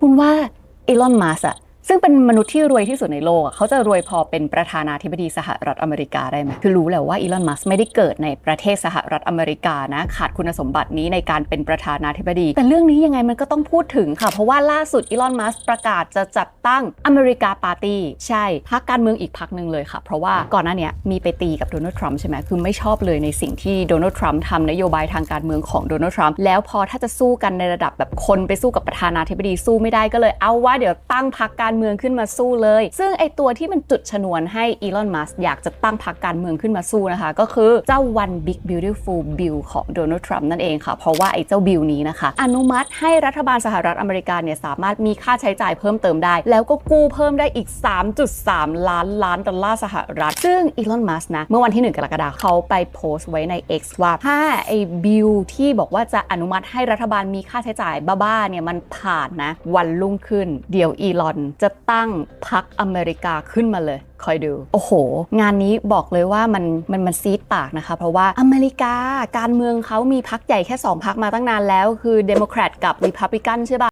คุณว่าอีลอนมัสก์อะ ซึ่งเป็นมนุษย์ที่รวยที่สุดในโลกเขาจะรวยพอเป็นประธานาธิบดีสหรัฐอเมริกาได้ไหมคือรู้แหละว่าอีลอนมัสไม่ได้เกิดในประเทศสหรัฐอเมริกานะขาดคุณสมบัตินี้ในการเป็นประธานาธิบดี แต่เรื่องนี้ยังไงมันก็ต้องพูดถึงค่ะ เพราะว่าล่าสุดอีลอนมัสประกาศจะจัดตั้งอเมริกาปาร์ตี้ใช่พรรคการเมืองอีกพรรคหนึ่งเลยค่ะ เพราะว่าก่อนหน้านี้มีไปตีกับโดนัลด์ทรัมป์ใช่ไหมคือไม่ชอบเลยในสิ่งที่โดนัลด์ทรัมป์ทำนโยบายทางการเมืองของโดนัลด์ทรัมป์แล้วพอถ้าจะสู้กันในระดับแบบคนไปสู้กับประธานาธิบดีสู้ไม่ได้ก็เลยเอาว่าเดี๋ยวตั้งพรรคการเมืองขึ้นมาสู้เลย ซึ่งไอตัวที่มันจุดชนวนให้อีลอน มัสอยากจะตั้งพรรคการเมืองขึ้นมาสู้นะคะ ก็คือเจ้า one big beautiful bill ของโดนัลด์ทรัมป์นั่นเองค่ะ เพราะว่าไอเจ้าบิลนี้นะคะ อนุมัติให้รัฐบาลสหรัฐอเมริกาเนี่ยสามารถมีค่าใช้จ่ายเพิ่มเติมได้ แล้วก็กู้เพิ่มได้อีก 3.3 ล้านล้านดอลลาร์สหรัฐ ซึ่งอีลอน มัสนะ เมื่อวันที่ 1 กรกฎาคมเขาไปโพสต์ไว้ใน X ว่าถ้าไอบิลที่บอกว่าจะอนุมัติให้รัฐบาลมีค่าใช้จ่ายบ้าๆเนี่ยมันผ่านนะวันรุ่งขึ้น เดี๋ยวอีลอนจะตั้งพรรคอเมริกาขึ้นมาเลย คอยดู โอ้โห งานนี้บอกเลยว่ามันมันมันซีดปากนะคะ เพราะว่าอเมริกาการเมืองเขามีพรรคใหญ่แค่ 2พรรคมาตั้งนานแล้ว คือเดโมแครตกับรีพับลิกันใช่ปะ